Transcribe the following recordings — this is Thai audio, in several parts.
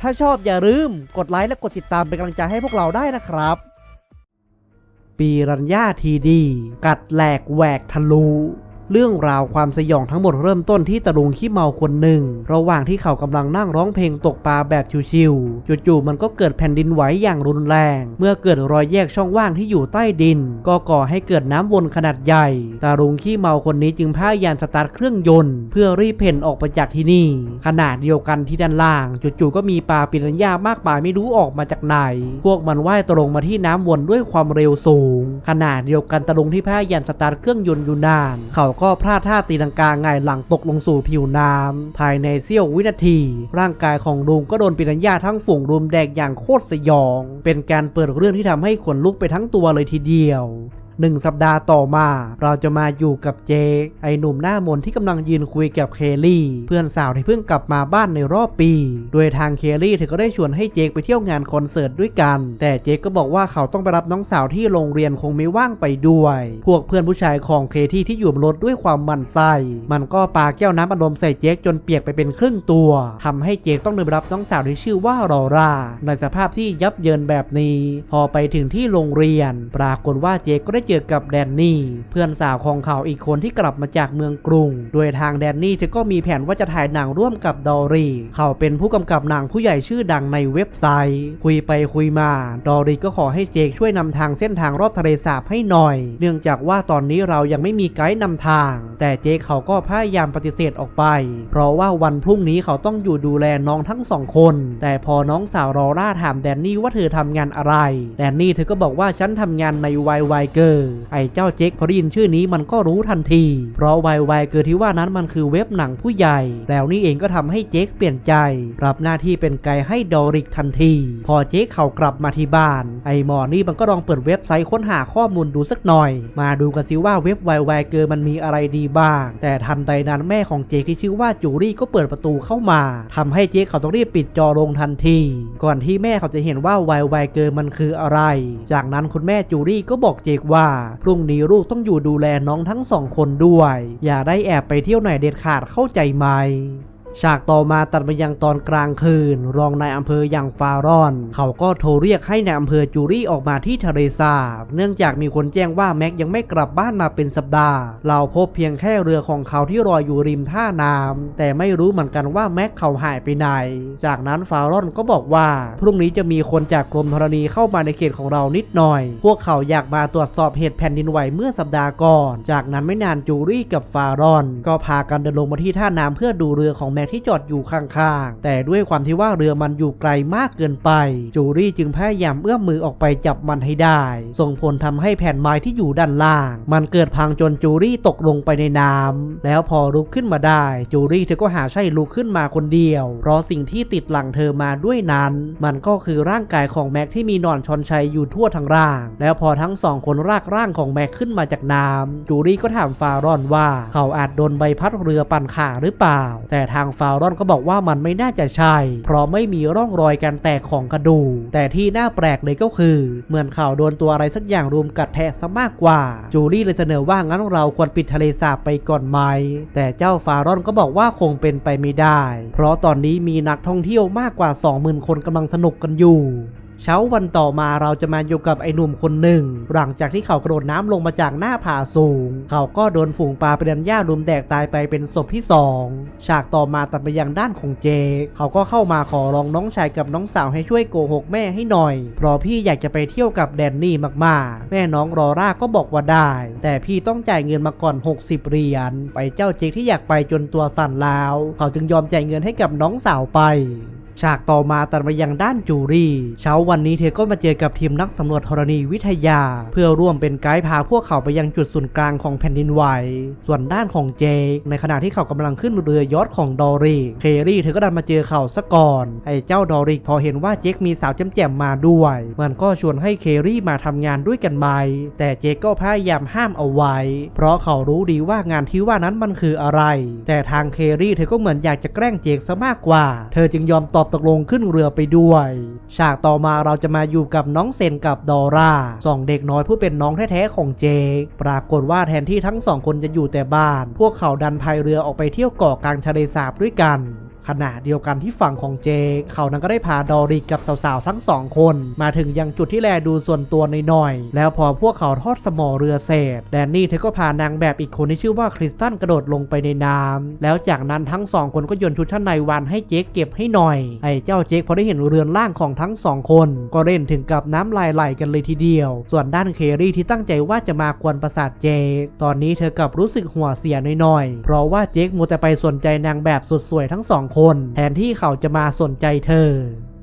ถ้าชอบอย่าลืมกดไลค์และกดติดตามเป็นกำลังใจให้พวกเราได้นะครับ ปีรัญญาทีดี กัดแหลกแหวกทะลุ เรื่องราวความสยองทั้งหมดเริ่มต้นที่ตะลุงขี้เมาคนหนึ่ง ระหว่างที่เขากำลังนั่งร้องเพลงตกปลาแบบชิวๆจู่ๆมันก็เกิดแผ่นดินไหวอย่างรุนแรง เมื่อเกิดรอยแยกช่องว่างที่อยู่ใต้ดิน ก็ก่อให้เกิดน้ำวนขนาดใหญ่ตาลุงขี้เมาคนนี้จึงพยายามสตาร์ทเครื่องยนต์ เพื่อรีบเพ่นออกไปจากที่นี่ขณะเดียวกันที่ด้านล่างจู่ๆก็มีปลาปิรันยามากมายไม่รู้ออกมาจากไหน พวกมันว่ายตรงมาที่น้ำวนด้วยความเร็วสูงขณะเดียวกันตะลุงที่พยายามสตาร์ทเครื่องยนต์อยู่นาน เขาก็พลาดท่าตีลังกาหงายหลังตกลงสู่ผิวน้ำภายในเสี้ยววินาที ร่างกายของลุงก็โดนปิรัญญาทั้งฝูงรุมแดกอย่างโคตรสยอง เป็นการเปิดเรื่องที่ทำให้ขนลุกไปทั้งตัวเลยทีเดียว หนึ่งสัปดาห์ต่อมา เราจะมาอยู่กับเจคไอหนุ่มหน้ามนที่กำลังยืนคุยกับเคลลี่ เพื่อนสาวที่เพิ่งกลับมาบ้านในรอบปี โดยทางเคลลี่เธอก็ได้ชวนให้เจคไปเที่ยวงานคอนเสิร์ตด้วยกัน แต่เจคก็บอกว่าเขาต้องไปรับน้องสาวที่โรงเรียนคงไม่ว่างไปด้วย พวกเพื่อนผู้ชายของเคที่ที่อยู่บนรถด้วยความมันไส้มันก็ปาแก้วน้ำอัดลมใส่เจคจนเปียกไปเป็นครึ่งตัวทำให้เจคต้องเดินรับน้องสาวที่ชื่อว่ารอรา ในสภาพที่ยับเยินแบบนี้ พอไปถึงที่โรงเรียน ปรากฏว่าเจคก็ได้เจอกับแดนนี่ เพื่อนสาวของเขาอีกคนที่กลับมาจากเมืองกรุง โดยทางแดนนี่เธอก็มีแผนว่าจะถ่ายหนังร่วมกับดอรี่เขาเป็นผู้กำกับหนังผู้ใหญ่ชื่อดังในเว็บไซต์ คุยไปคุยมา ดอรี่ก็ขอให้เจคช่วยนำทางเส้นทางรอบทะเลสาบให้หน่อย เนื่องจากว่าตอนนี้เรายังไม่มีไกด์นำทาง แต่เจคเขาก็พยายามปฏิเสธออกไป เพราะว่าวันพรุ่งนี้เขาต้องอยู่ดูแลน้องทั้งสองคน แต่พอน้องสาวรอร่าถามแดนนี่ว่าเธอทำงานอะไร แดนนี่เธอก็บอกว่าฉันทำงานในวายวายเกอร์ไอ้เจ้าเจคพอได้ยินชื่อนี้มันก็รู้ทันที เพราะวายวายเกอร์ที่ว่านั้นมันคือเว็บหนังผู้ใหญ่ แล้วนี่เองก็ทำให้เจคเปลี่ยนใจ รับหน้าที่เป็นไกด์ให้ดอริกทันที พอเจคเขากลับมาที่บ้าน ไอ้หมอนี่มันก็ลองเปิดเว็บไซต์ค้นหาข้อมูลดูสักหน่อย มาดูกันสิว่าเว็บวายวายเกอร์มันมีอะไรดีบ้าง แต่ทันใดนั้นแม่ของเจคที่ชื่อว่าจูรี่ก็เปิดประตูเข้ามาทำให้เจคเขาต้องรีบปิดจอลงทันที ก่อนที่แม่เขาจะเห็นว่าวายวายเกอร์มันคืออะไร จากนั้นคุณแม่จูรี่ก็บอกเจคว่าพรุ่งนี้ลูกต้องอยู่ดูแลน้องทั้งสองคนด้วย อย่าได้แอบไปเที่ยวไหนเด็ดขาดเข้าใจไหม ฉากต่อมาตัดมายังตอนกลางคืน รองนายอำเภออย่างฟารอน เขาก็โทรเรียกให้นายอำเภอจูรี่ออกมาที่ทะเลสาบเนื่องจากมีคนแจ้งว่าแม็กยังไม่กลับบ้านมาเป็นสัปดาห์ เราพบเพียงแค่เรือของเขาที่ลอยอยู่ริมท่าน้ำแต่ไม่รู้เหมือนกันว่าแม็กเขาหายไปไหน จากนั้นฟารอนก็บอกว่า พรุ่งนี้จะมีคนจากกรมธรณีเข้ามาในเขตของเรานิดหน่อย พวกเขาอยากมาตรวจสอบเหตุแผ่นดินไหวเมื่อสัปดาห์ก่อน จากนั้นไม่นานจูรี่กับฟารอน ก็พากันเดินลงมาที่ท่าน้ำเพื่อดูเรือของแม็กที่จอดอยู่ข้างๆ แต่ด้วยความที่ว่าเรือมันอยู่ไกลมากเกินไป จูรี่จึงพยายามเอื้อมมือออกไปจับมันให้ได้ ส่งผลทำให้แผ่นไม้ที่อยู่ด้านล่าง มันเกิดพังจนจูรี่ตกลงไปในน้ำแล้วพอลุกขึ้นมาได้ จูรี่เธอก็หาใช่ลุกขึ้นมาคนเดียว เพราะสิ่งที่ติดหลังเธอมาด้วยนั้น มันก็คือร่างกายของแม็กที่มีนอนชอนชัยอยู่ทั่วทั้งร่าง แล้วพอทั้งสองคนรากร่างของแม็กขึ้นมาจากน้ำจูรี่ก็ถามฟารอนว่า เขาอาจโดนใบพัดเรือปั่นขาหรือเปล่า แต่ทางฟารอนก็บอกว่ามันไม่น่าจะใช่ เพราะไม่มีร่องรอยการแตกของกระดูกแต่ที่น่าแปลกเลยก็คือ เหมือนเขาโดนตัวอะไรสักอย่างรุมกัดแทะซะมากกว่า จูลี่เลยเสนอว่างั้นเราควรปิดทะเลสาบไปก่อนไหม แต่เจ้าฟารอนก็บอกว่าคงเป็นไปไม่ได้ เพราะตอนนี้มีนักท่องเที่ยวมากกว่า 20,000 คนกำลังสนุกกันอยู่ เช้าวันต่อมาเราจะมาอยู่กับไอ้หนุ่มคนหนึ่ง หลังจากที่เขากระโดดน้ำลงมาจากหน้าผาสูง เขาก็โดนฝูงปลาเป็นหญ้ารุมแดกตายไปเป็นศพที่สองฉากต่อมาตัดไปยังด้านของเจคเขาก็เข้ามาขอร้องน้องชายกับน้องสาวให้ช่วยโกหกแม่ให้หน่อย เพราะพี่อยากจะไปเที่ยวกับแดนนี่มากๆ แม่น้องรอร่าก็บอกว่าได้ แต่พี่ต้องจ่ายเงินมาก่อน 60 เหรียญ ไปเจ้าเจคที่อยากไปจนตัวสั่นแล้ว เขาจึงยอมจ่ายเงินให้กับน้องสาวไป ฉากต่อมาตัดมายังด้านจูรี่เช้าวันนี้เธอก็มาเจอกับทีมนักสำรวจธรณีวิทยา เพื่อร่วมเป็นไกด์พาพวกเขาไปยังจุดศูนย์กลางของแผ่นดินไหว ส่วนด้านของเจคในขณะที่เขากำลังขึ้นเรือยอทของดอริกเครี่เธอก็ดันมาเจอเขาซะก่อน ไอ้เจ้าดอริกพอเห็นว่าเจคมีสาวแจ่มๆมาด้วย มันก็ชวนให้เครี่มาทำงานด้วยกันไหมแต่เจคก็พยายามห้ามเอาไว้ เพราะเขารู้ดีว่างานที่ว่านั้นมันคืออะไร แต่ทางเครี่เธอก็เหมือนอยากจะแกล้งเจคซะมากกว่า เธอจึงยอมตอบตกลงขึ้นเรือไปด้วย ฉากต่อมาเราจะมาอยู่กับน้องเซนกับดอร่าสองเด็กน้อยผู้เป็นน้องแท้ๆของเจคปรากฏว่าแทนที่ทั้งสองคนจะอยู่แต่บ้าน พวกเขาดันพายเรือออกไปเที่ยวเกาะกลางทะเลสาบด้วยกัน ขณะเดียวกันที่ฝั่งของเจคเขานั้นก็ได้พาดอริกกับสาวๆทั้งสองคน มาถึงยังจุดที่แลดูส่วนตัวหน่อยๆแล้วพอพวกเขาทอดสมอเรือเสร็จแดนนี่เธอก็พานางแบบอีกคนที่ชื่อว่าคริสตันกระโดดลงไปในน้ำแล้วจากนั้นทั้งสองคนก็โยนชุดชั้นในวันให้เจคเก็บให้หน่อยไอ้เจ้าเจคพอได้เห็นเรือนร่างของทั้งสองคน ก็เล่นถึงกับน้ำลายไหลกันเลยทีเดียว ส่วนด้านเครี่ที่ตั้งใจว่าจะมากวนประสาทเจคตอนนี้เธอกลับรู้สึกหัวเสียหน่อยๆเพราะว่าเจคมัวแต่ไปสนใจนางแบบสุดสวยทั้งสองคนแทนที่เขาจะมาสนใจเธอ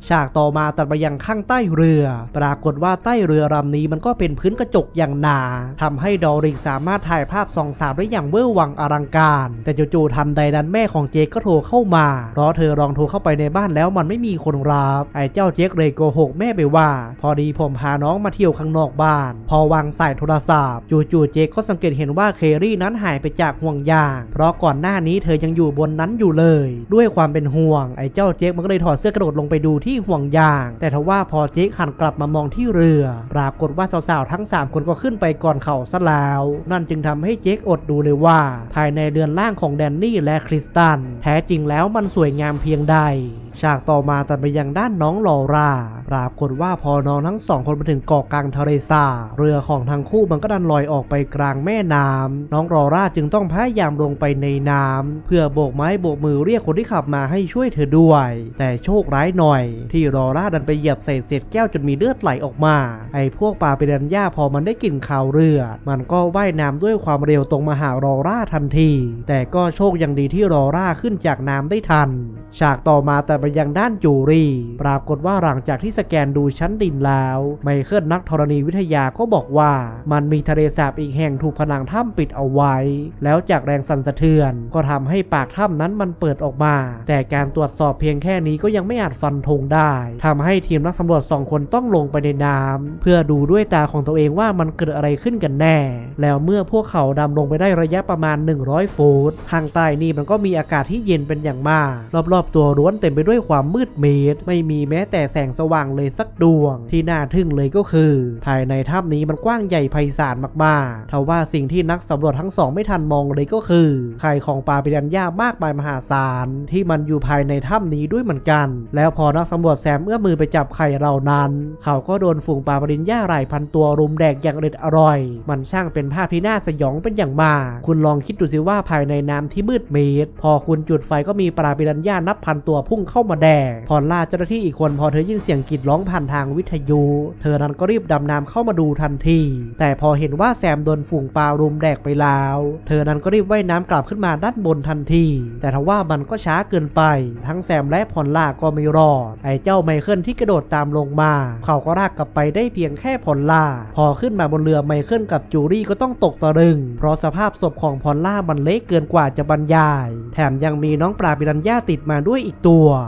ฉากต่อมาตัดไปยังข้างใต้เรือ ปรากฏว่าใต้เรือลำนี้มันก็เป็นพื้นกระจกอย่างหนาทำให้ดอริกสามารถถ่ายภาพสองสาวได้อย่างเวอร์วังอลังการ แต่จู่ๆทันใดนั้นแม่ของเจคก็โทรเข้ามา เพราะเธอลองโทรเข้าไปในบ้านแล้วมันไม่มีคนรับ ไอ้เจ้าเจคเลยโกหกแม่ไปว่า พอดีผมพาน้องมาเที่ยวข้างนอกบ้าน พอวางสายโทรศัพท์ จู่ๆเจคก็สังเกตเห็นว่าเครี่นั้นหายไปจากห่วงยาง เพราะก่อนหน้านี้เธอยังอยู่บนนั้นอยู่เลย ด้วยความเป็นห่วงไอ้เจ้าเจคมันก็เลยถอดเสื้อกระโดดลงไปดูที่ห่วงยาง แต่ทว่าพอเจคหันกลับมามองที่เรือ ปรากฏว่าสาวๆทั้ง 3 คนก็ขึ้นไปก่อนเขาซะแล้ว นั่นจึงทำให้เจคอดดูเลยว่า ภายในเรือนร่างของแดนนี่และคริสตัน แท้จริงแล้วมันสวยงามเพียงใด ฉากต่อมาตัดไปยังด้านน้องลอราปรากฏว่าพอน้องทั้งสองคนมาถึงเกาะกลางทะเลสาเรือของทั้งคู่มันก็ดันลอยออกไปกลางแม่น้ำน้องลอราจึงต้องพยายามลงไปในน้ำเพื่อโบกไม้โบกมือเรียกคนที่ขับมาให้ช่วยเธอด้วย แต่โชคร้ายหน่อย ที่ลอราดันไปเหยียบใส่เศษแก้วจนมีเลือดไหลออกมา ไอ้พวกปลาเปรันย่าพอมันได้กลิ่นข่าวเรือ มันก็ว่ายน้ำด้วยความเร็วตรงมาหาลอราทันที แต่ก็โชคยังดีที่ลอราขึ้นจากน้ำได้ทัน ฉากต่อมาแต่ไปยังด้านจูรี ปรากฏว่าหลังจากที่สแกนดูชั้นดินแล้ว ไมเคิลนักธรณีวิทยาก็บอกว่า มันมีทะเลสาบอีกแห่งถูกผนังถ้ำปิดเอาไว้ แล้วจากแรงสั่นสะเทือน ก็ทำให้ปากถ้ำนั้นมันเปิดออกมา แต่การตรวจสอบเพียงแค่นี้ก็ยังไม่อาจฟันธงได้ทำให้ทีมนักสำรวจสองคนต้องลงไปในน้ำเพื่อดูด้วยตาของตัวเองว่ามันเกิดอะไรขึ้นกันแน่ แล้วเมื่อพวกเขาดำลงไปได้ระยะประมาณ 100 ฟุตข้างใต้นี่มันก็มีอากาศที่เย็นเป็นอย่างมาก รอบๆ ตัวล้วนเต็มไปด้วยความมืดมิดไม่มีแม้แต่แสงสว่างเลยสักดวง ที่น่าทึ่งเลยก็คือ ภายในถ้ำนี้มันกว้างใหญ่ไพศาลมากๆทว่าสิ่งที่นักสำรวจทั้งสองไม่ทันมองเลยก็คือไข่ของปลาปิรันย่ามากมายมหาศาลที่มันอยู่ภายในถ้ำนี้ด้วยเหมือนกัน แล้วพอนักสำรวจแซมเอื้อมมือไปจับไข่เหล่านั้น เขาก็โดนฝูงปลาปิรันย่าหลายพันตัวรุมแดกอย่างอร็ดอร่อย มันช่างเป็นภาพที่น่าสยองเป็นอย่างมาก คุณลองคิดดูสิว่าภายในน้ำที่มืดมิดพอคุณจุดไฟก็มีปลาปิรันย่านับพันตัวพุ่งเข้ามาแดกพอล่าเจ้าหน้าที่อีกคนพอเธอยินเสียงกรีดร้องผ่านทางวิทยุ เธอนั้นก็รีบดำน้ำเข้ามาดูทันที แต่พอเห็นว่าแซมโดนฝูงปลารุมแดกไปแล้ว เธอนั้นก็รีบว่ายน้ำกลับขึ้นมาด้านบนทันที แต่ทว่ามันก็ช้าเกินไป ทั้งแซมและพอลล่าก็ไม่รอด ไอ้เจ้าไมเคิลที่กระโดดตามลงมา เขาก็ลากกลับไปได้เพียงแค่พอลล่า พอขึ้นมาบนเรือไมเคิลกับจูรี่ก็ต้องตกตะลึง เพราะสภาพศพของพอลล่ามันเล็กเกินกว่าจะบรรยาย แถมยังมีน้องปลาปิรันย่าติดมาด้วยอีกตัว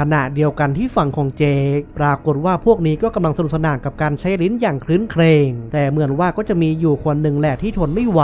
ขณะเดียวกันที่ฝั่งของเจคปรากฏว่าพวกนี้ก็กำลังสนุกสนานกับการใช้ลิ้นอย่างคลื้นเครง แต่เหมือนว่าก็จะมีอยู่คนหนึ่งแหละที่ทนไม่ไหว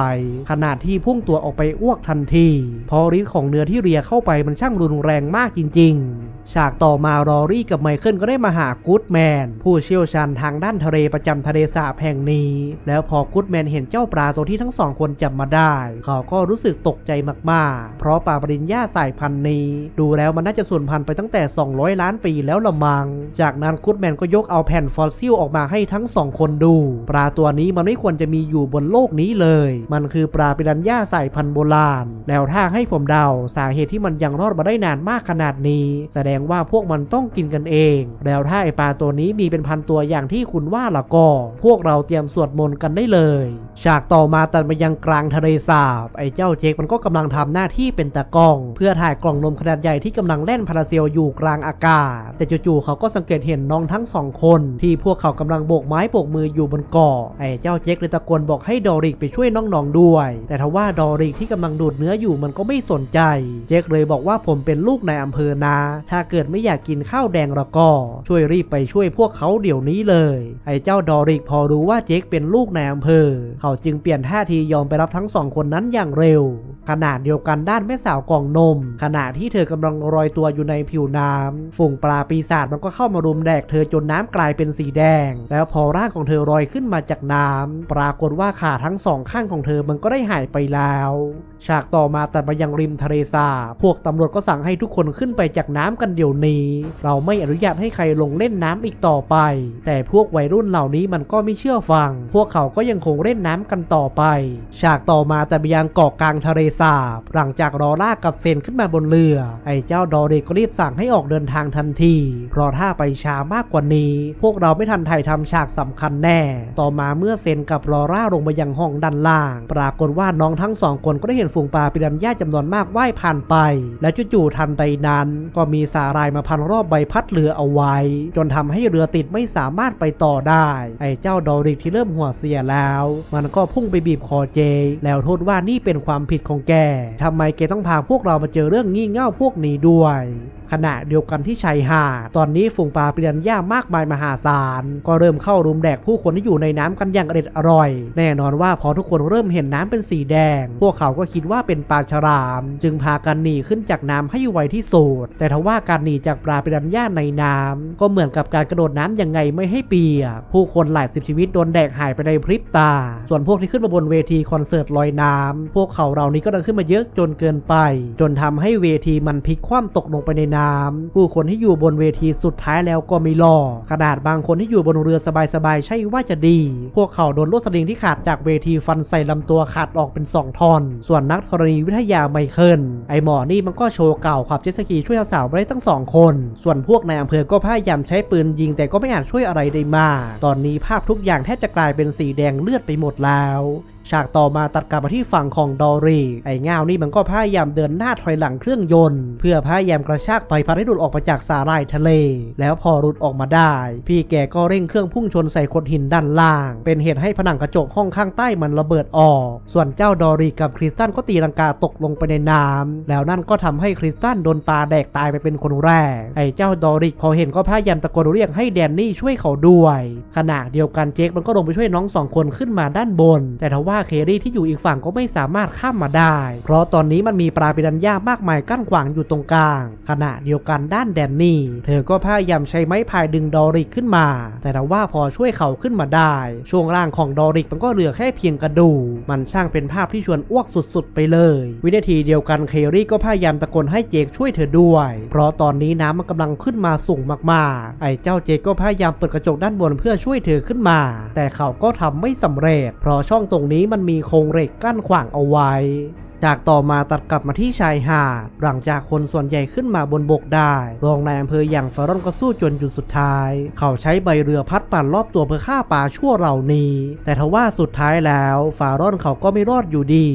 ขนาดที่พุ่งตัวออกไปอ้วกทันทีพราะลิ้นของเนื้อที่เรียเข้าไปมันช่างรุนแรงมากจริง ๆ ฉากต่อมารอรี่กับไมเคิลก็ได้มาหากูดแมน ผู้เชี่ยวชาญทางด้านทะเลประจำทะเลสาบแห่งนี้ แล้วพอกูดแมนเห็นเจ้าปลาตัวที่ทั้งสองคนจับมาได้ เขาก็รู้สึกตกใจมากๆ เพราะปลาปริญญาสายพันธุ์นี้ ดูแล้วมันน่าจะสูญพันธุ์ไปตั้งแต่200 ล้านปีแล้วละมัง จากนั้นกูดแมนก็ยกเอาแผ่นฟอสซิลออกมาให้ทั้งสองคนดู ปลาตัวนี้มันไม่ควรจะมีอยู่บนโลกนี้เลย มันคือปลาปิรันย่าสายพันธุ์โบราณ แล้วถ้าให้ผมเดาสาเหตุที่มันยังรอดมาได้นานมากขนาดนี้ แสดงว่าพวกมันต้องกินกันเอง แล้วถ้าไอปลาตัวนี้มีเป็นพันตัวอย่างที่คุณว่าละก็ พวกเราเตรียมสวดมนต์กันได้เลย ฉากต่อมาตัดมายังกลางทะเลสาบ ไอเจ้าเจคมันก็กำลังทำหน้าที่เป็นตะกล้อง เพื่อถ่ายกล่องนมขนาดใหญ่ที่กำลังแล่นพาราเซลอยู่กลางอากาศ แต่จู่ๆเขาก็สังเกตเห็นน้องทั้งสองคน ที่พวกเขากำลังโบกไม้โบกมืออยู่บนเกาะไอ้เจ้าเจ๊กเลยตะโกนบอกให้ดอริกไปช่วยน้องๆด้วย แต่ทว่าดอริกที่กำลังดูดเนื้ออยู่มันก็ไม่สนใจ เจ๊กเลยบอกว่าผมเป็นลูกในอำเภอนะถ้าเกิดไม่อยากกินข้าวแดงแล้วก็ช่วยรีบไปช่วยพวกเขาเดี๋ยวนี้เลย ไอ้เจ้าดอริกพอรู้ว่าเจ๊กเป็นลูกในอำเภอ เขาจึงเปลี่ยนท่าทียอมไปรับทั้งสองคนนั้นอย่างเร็วขนาดเดียวกันด้านแม่สาวกล่องนม ขณะที่เธอกำลังลอยตัวอยู่ในผิวน้ำฝูงปลาปีศาจมันก็เข้ามารุมแดกเธอจนน้ำกลายเป็นสีแดง แล้วพอร่างของเธอลอยขึ้นมาจากน้ำปรากฏว่าขาทั้งสองข้างของเธอมันก็ได้หายไปแล้ว ฉากต่อมาแต่มายังริมทะเลสาบพวกตำรวจก็สั่งให้ทุกคนขึ้นไปจากน้ำกันเดี๋ยวนี้ เราไม่อนุญาตให้ใครลงเล่นน้ำอีกต่อไป แต่พวกวัยรุ่นเหล่านี้มันก็ไม่เชื่อฟัง พวกเขาก็ยังคงเล่นน้ำกันต่อไป ฉากต่อมาแต่ไปยังเกาะกลางทะเลสาบ หลังจากรอลากับเซนขึ้นมาบนเรือ ไอ้เจ้าดอเรก็รีบสั่งให้ออกเดินทางทันที เพราะถ้าไปช้ามากกว่านี้ พวกเราไม่ทันถ่ายทำฉากสำคัญแน่ ต่อมาเมื่อเซนกับรอร่าลงมายังห้องด้านล่าง ปรากฏว่าน้องทั้งสองคนก็ได้เห็นฝูงปลาปิรันย่าจำนวนมากว่ายผ่านไป และจู่ๆทันใดนั้น ก็มีสาหรายมาพันรอบใบพัดเรือเอาไว้ จนทำให้เรือติดไม่สามารถไปต่อได้ ไอ้เจ้าดอริกที่เริ่มหัวเสียแล้ว มันก็พุ่งไปบีบคอเจ แล้วโทษว่านี่เป็นความผิดของแกทำไมแกต้องพาพวกเรามาเจอเรื่องงี่เง่าพวกนี้ด้วย ขณะเดียวกันที่ชายหาดตอนนี้ฝูงปลาเปลี่ยนย่ามากมายมหาศาล ก็เริ่มเข้ารุมแดกผู้คนที่อยู่ในน้ำกันอย่างอร็ดอร่อย แน่นอนว่าพอทุกคนเริ่มเห็นน้ำเป็นสีแดง พวกเขาก็คิดว่าเป็นปลาฉลาม จึงพากันหนีขึ้นจากน้ำให้ไวที่สุดแต่ทว่าการหนีจากปลาเปลี่ยนย่าในน้ำก็เหมือนกับการกระโดดน้ำยังไงไม่ให้เปียกผู้คนหลายสิบชีวิตโดนแดกหายไปในพริบตา ส่วนพวกที่ขึ้นมาบนเวทีคอนเสิร์ตลอยน้ำพวกเขาเหล่านี้ก็ดินขึ้นมาเยอะจนเกินไป จนทำให้เวทีมันพลิกคว่ำตกลงไปในน้ำผู้คนที่อยู่บนเวทีสุดท้ายแล้วก็ไม่รอดขนาดบางคนที่อยู่บนเรือสบายๆใช่ว่าจะดี พวกเขาโดนลวดสลิงที่ขาดจากเวทีฟันใส่ลำตัวขาดออกเป็น 2ท่อน ส่วนนักธรณีวิทยาไมเคิลไอหมอนี่มันก็โชว์เก่าขับเจ็ตสกีช่วยสาวๆไว้ได้ตั้งสองคน ส่วนพวกในอำเภอก็พยายามใช้ปืนยิงแต่ก็ไม่อาจช่วยอะไรได้มาก ตอนนี้ภาพทุกอย่างแทบจะกลายเป็นสีแดงเลือดไปหมดแล้วฉากต่อมาตัดกลับมาที่ฝั่งของดอรีไอ้เงานี่มันก็พยายามเดินหน้าถอยหลังเครื่องยนต์ เพื่อพยายามกระชากใบพัดให้หลุดออกมาจากสาหร่ายทะเล แล้วพอหลุดออกมาได้ พี่แกก็เร่งเครื่องพุ่งชนใส่โขดหินด้านล่าง เป็นเหตุให้ผนังกระจกห้องข้างใต้มันระเบิดออก ส่วนเจ้าดอรีกับคริสตันก็ตีลังกาตกลงไปในน้ำแล้วนั่นก็ทำให้คริสตันโดนปลาแดกตายไปเป็นคนแรก ไอ้เจ้าดอริกพอเห็นก็พยายามตะโกนเรียกให้แดนนี่ช่วยเขาด้วย ขณะเดียวกันเจคมันก็ลงไปช่วยน้องสองคนขึ้นมาด้านบน แต่ทว่าว่าเครี่ที่อยู่อีกฝั่งก็ไม่สามารถข้ามมาได้ เพราะตอนนี้มันมีปลาปิรันย่ามากมายกั้นขวางอยู่ตรงกลาง ขณะเดียวกันด้านแดนนี่ เธอก็พยายามใช้ไม้พายดึงดอริกขึ้นมา แต่ทว่าพอช่วยเขาขึ้นมาได้ ช่วงล่างของดอริกมันก็เหลือแค่เพียงกระดูกมันช่างเป็นภาพที่ชวนอ้วกสุดๆ ไปเลย วินาทีเดียวกันเครี่ก็พยายามตะโกนให้เจคช่วยเธอด้วย เพราะตอนนี้น้ำมันกำลังขึ้นมาสูงมากๆ ไอ้เจ้าเจคก็พยายามเปิดกระจกด้านบนเพื่อช่วยเธอขึ้นมา แต่เขาก็ทำไม่สำเร็จ เพราะช่องตรงนี้มันมีโครงเหล็กกั้นขวางเอาไว้ จากต่อมาตัดกลับมาที่ชายหาด หลังจากคนส่วนใหญ่ขึ้นมาบนบกได้ รองนายอำเภออย่างฟารอนก็สู้จนจุดสุดท้าย เขาใช้ใบเรือพัดปั่นรอบตัวเพื่อฆ่าปลาชั่วเหล่านี้ แต่ทว่าสุดท้ายแล้วฟารอนเขาก็ไม่รอดอยู่ดี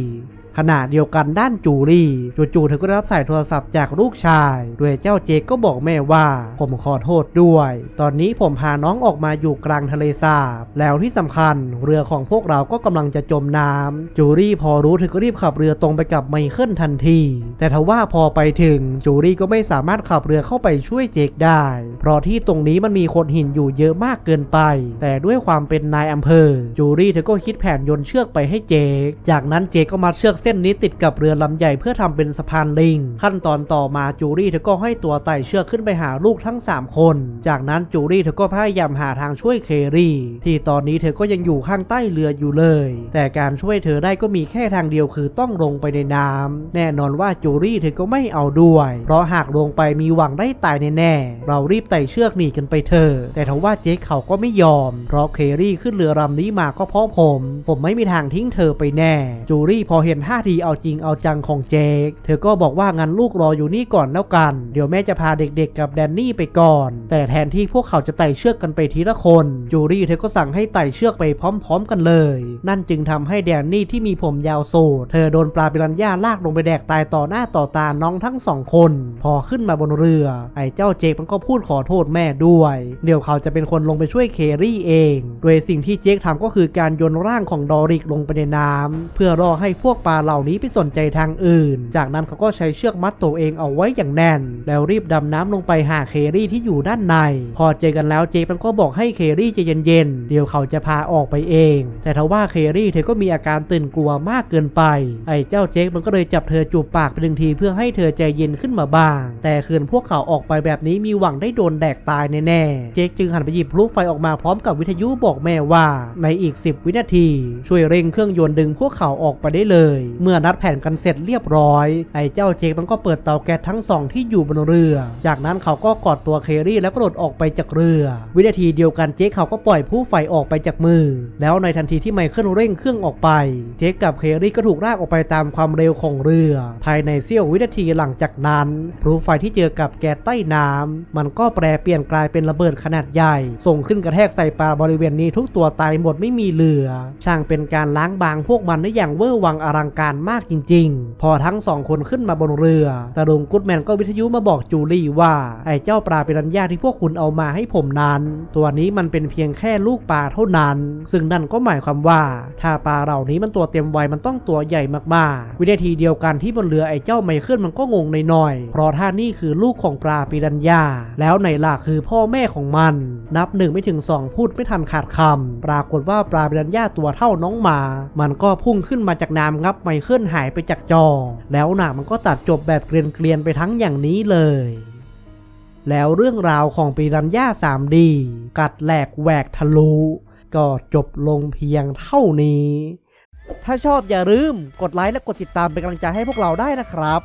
ขณะเดียวกันด้านจูรี่จู่ๆเธอก็ได้รับสายโทรศัพท์จากลูกชาย โดยเจ้าเจคก็บอกแม่ว่า ผมขอโทษด้วย ตอนนี้ผมพาน้องออกมาอยู่กลางทะเลสาบ แล้วที่สำคัญ เรือของพวกเราก็กำลังจะจมน้ำจูรี่พอรู้เธอก็รีบขับเรือตรงไปกับไมเคิลทันที แต่ทว่าพอไปถึงจูรี่ก็ไม่สามารถขับเรือเข้าไปช่วยเจคได้ เพราะที่ตรงนี้มันมีโขดหินอยู่เยอะมากเกินไป แต่ด้วยความเป็นนายอำเภอ จูรี่เธอก็คิดแผนโยนเชือกไปให้เจคจากนั้นเจคก็มัดเชือกเส้นนี้ติดกับเรือลำใหญ่เพื่อทำเป็นสะพานลิง ขั้นตอนต่อมาจูรี่เธอก็ให้ตัวไต่เชือกขึ้นไปหาลูกทั้ง 3 คน จากนั้นจูรี่เธอก็พยายามหาทางช่วยเครี่ ที่ตอนนี้เธอก็ยังอยู่ข้างใต้เรืออยู่เลย แต่การช่วยเธอได้ก็มีแค่ทางเดียวคือต้องลงไปในน้ำแน่นอนว่าจูรี่เธอก็ไม่เอาด้วย เพราะหากลงไปมีหวังได้ตายแน่ๆเรารีบไต่เชือกหนีกันไปเถอะแต่ทว่าเจคเขาก็ไม่ยอม เพราะเครี่ขึ้นเรือลำนี้มาก็เพราะผม ผมไม่มีทางทิ้งเธอไปแน่ จูรี่พอเห็นท่าทีเอาจริงเอาจังของเจค เธอก็บอกว่างั้นลูกรออยู่นี่ก่อนแล้วกัน เดี๋ยวแม่จะพาเด็กๆกับแดนนี่ไปก่อน แต่แทนที่พวกเขาจะไต่เชือกกันไปทีละคน จูรี่เธอก็สั่งให้ไต่เชือกไปพร้อม ๆ กันเลย นั่นจึงทำให้แดนนี่ที่มีผมยาวโซดเธอโดนปลาปิรันย่าลากลงไปแดกตายต่อหน้าต่อตาน้องทั้งสองคน พอขึ้นมาบนเรือ ไอ้เจ้าเจคมันก็พูดขอโทษแม่ด้วย เดี๋ยวเขาจะเป็นคนลงไปช่วยเครี่เอง โดยสิ่งที่เจคทำก็คือการโยนร่างของดอริกลงไปในน้ำเพื่อรอให้พวกปลาเหล่านี้ไปสนใจทางอื่น จากนั้นเขาก็ใช้เชือกมัดตัวเองเอาไว้อย่างแน่น แล้วรีบดำน้ำลงไปหาเครี่ที่อยู่ด้านใน พอเจอกันแล้วเจมันก็บอกให้เครี่ใจเย็นๆเดี๋ยวเขาจะพาออกไปเอง แต่ทว่าเครี่เธอก็มีอาการตื่นกลัวมากเกินไป ไอ้เจ้าเจคมันก็เลยจับเธอจูบปากไปหนึ่งทีเพื่อให้เธอใจเย็นขึ้นมาบ้าง แต่คืนพวกเขาออกไปแบบนี้มีหวังได้โดนแดกตายแน่ๆ เจคจึงหันไปหยิบพลุไฟออกมาพร้อมกับวิทยุบอกแม่ว่า ในอีก 10 วินาที ช่วยเร่งเครื่องยนต์ดึงพวกเขาออกไปได้เลยเมื่อนัดแผนกันเสร็จเรียบร้อย ไอ้เจ้าเจคมันก็เปิดเตาแก๊สทั้งสองที่อยู่บนเรือ จากนั้นเขาก็กอดตัวเครี่แล้วก็โดดออกไปจากเรือ วินาทีเดียวกันเจคเขาก็ปล่อยผู้ไฟออกไปจากมือ แล้วในทันทีที่ไมเคิลเร่งเครื่องออกไป เจคกับเครี่ก็ถูกลากออกไปตามความเร็วของเรือ ภายในเสี้ยววินาทีหลังจากนั้นพลุไฟที่เจอกับแก๊สใต้น้ำมันก็แปรเปลี่ยนกลายเป็นระเบิดขนาดใหญ่ ส่งขึ้นกระแทกใส่ปลาบริเวณนี้ทุกตัวตายหมดไม่มีเหลือ ช่างเป็นการล้างบางพวกมันได้อย่างเวอร์วังอลังการมากจริง ๆ พอทั้งสองคนขึ้นมาบนเรือตาลุงกุดแมนก็วิทยุมาบอกจูลี่ว่า ไอ้เจ้าปลาปิรันย่าที่พวกคุณเอามาให้ผมนั้น ตัวนี้มันเป็นเพียงแค่ลูกปลาเท่านั้น ซึ่งนั่นก็หมายความว่า ถ้าปลาเหล่านี้มันตัวเต็มวัยมันต้องตัวใหญ่มากๆ วินาทีเดียวกันที่บนเรือไอ้เจ้าไมเคิลมันก็งงหน่อยๆเพราะถ้านี่คือลูกของปลาปิรันย่าแล้วไหล่ะคือพ่อแม่ของมัน นับหนึ่งไม่ถึงสองพูดไม่ทันขาดคำปรากฏว่าปลาปิรันย่าตัวเท่าน้องหมา มันก็พุ่งขึ้นมาจากน้ำงับไมเคิลหายไปจากจอ แล้วหนังมันก็ตัดจบแบบเกลียนๆไปทั้งอย่างนี้เลยแล้วเรื่องราวของปีรัญญา 3D กัดแหลกแหวกทะลุ ก็จบลงเพียงเท่านี้ ถ้าชอบอย่าลืมกดไลค์และกดติดตามเป็นกำลังใจให้พวกเราได้นะครับ